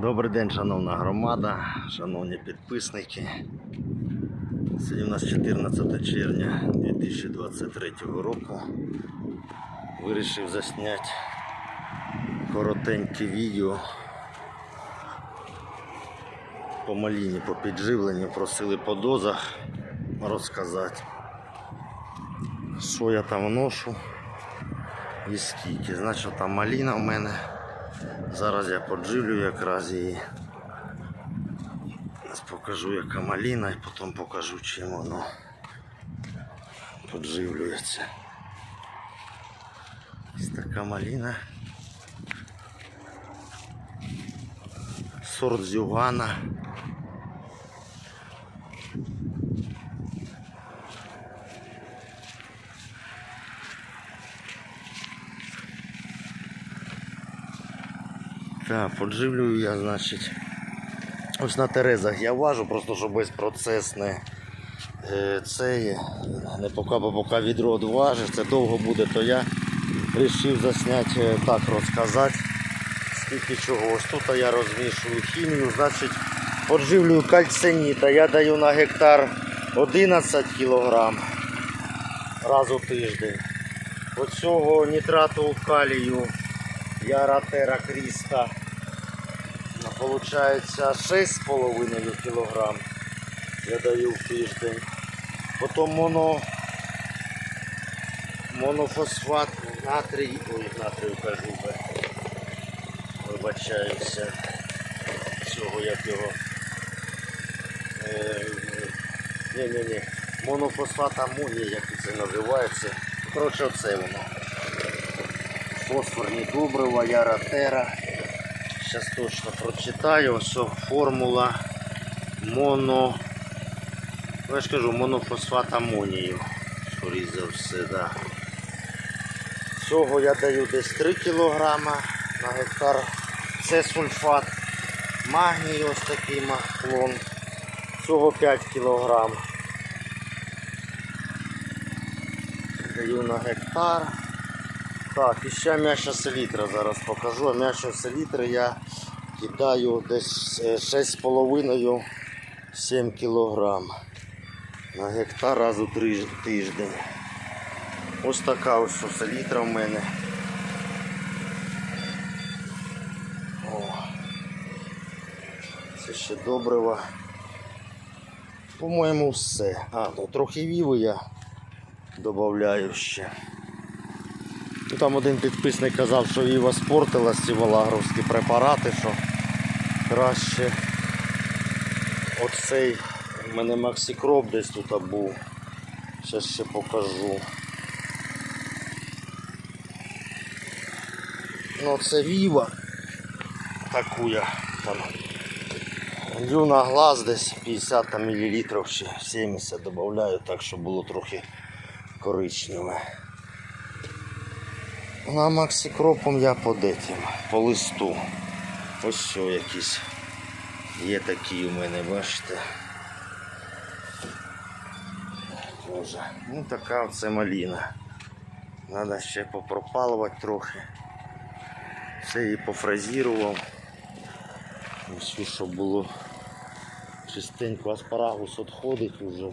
Добрий день, шановна громада, шановні підписники. Сьогодні у нас 14 червня 2023 року. Вирішив засняти коротеньке відео по маліні, по підживленню. Просили по дозах розказати, що я там ношу і скільки. Значить, там маліна в мене. Зараз я подживлю якраз її. Покажу яка маліна і потім покажу чим воно подживлюється. Ось така маліна. Сорт зюгана. Так, подживлюю я, значить. Ось на Терезах я важу, просто щоб безпроцесне е, це є. Не поки, бо поки відро одважиш, це довго буде, то я вирішив засняти е, так розказати. Скільки чого. Ось тут я розмішую хімію, значить подживлюю кальциніта. Я даю на гектар 11 кг раз у тиждень. Оцього нітрату калію я ратера кріста. Получається 6,5 кг я даю в тиждень. Потім моно, монофосфат натрій, ой, натрію кажу, вибачаюся, цього як його. Е, Ні-ні-ні, монофосфат амонії, як це називається. Коротше, оце воно фосфорні добрива, яратера. Зараз точно прочитаю. Ось формула моно. Я ж кажу, монофосфат амонію. Скоріше за все, да. Цього я даю десь 3 кг на гектар. Це сульфат. Магній ось такий махлон. Цього 5 кг. Даю на гектар. Так, і ще м'яща селітра зараз покажу. А М'ящу селітри я кидаю десь е, 6,5-7 кг на гектар раз у тиждень. Ось така ось селітра в мене. О. Це ще добрива. По-моєму, все. А, ну трохи віви я додаю ще. Там один підписник казав, що Віва спортила ці валагровські препарати, що краще оцей у мене Максикроп десь тут був. Зараз ще покажу. Ну це Віва. Таку я там. Лью глаз десь 50 мл, ще 70 додаю, так щоб було трохи коричневе. На максикропом я по детям, по листу. Ось що якісь. Є такі у мене, бачите. Боже. Ну така оце маліна. Треба ще попропалувати трохи. Все її пофразірував. Ось щоб було чистенько аспарагус відходить уже.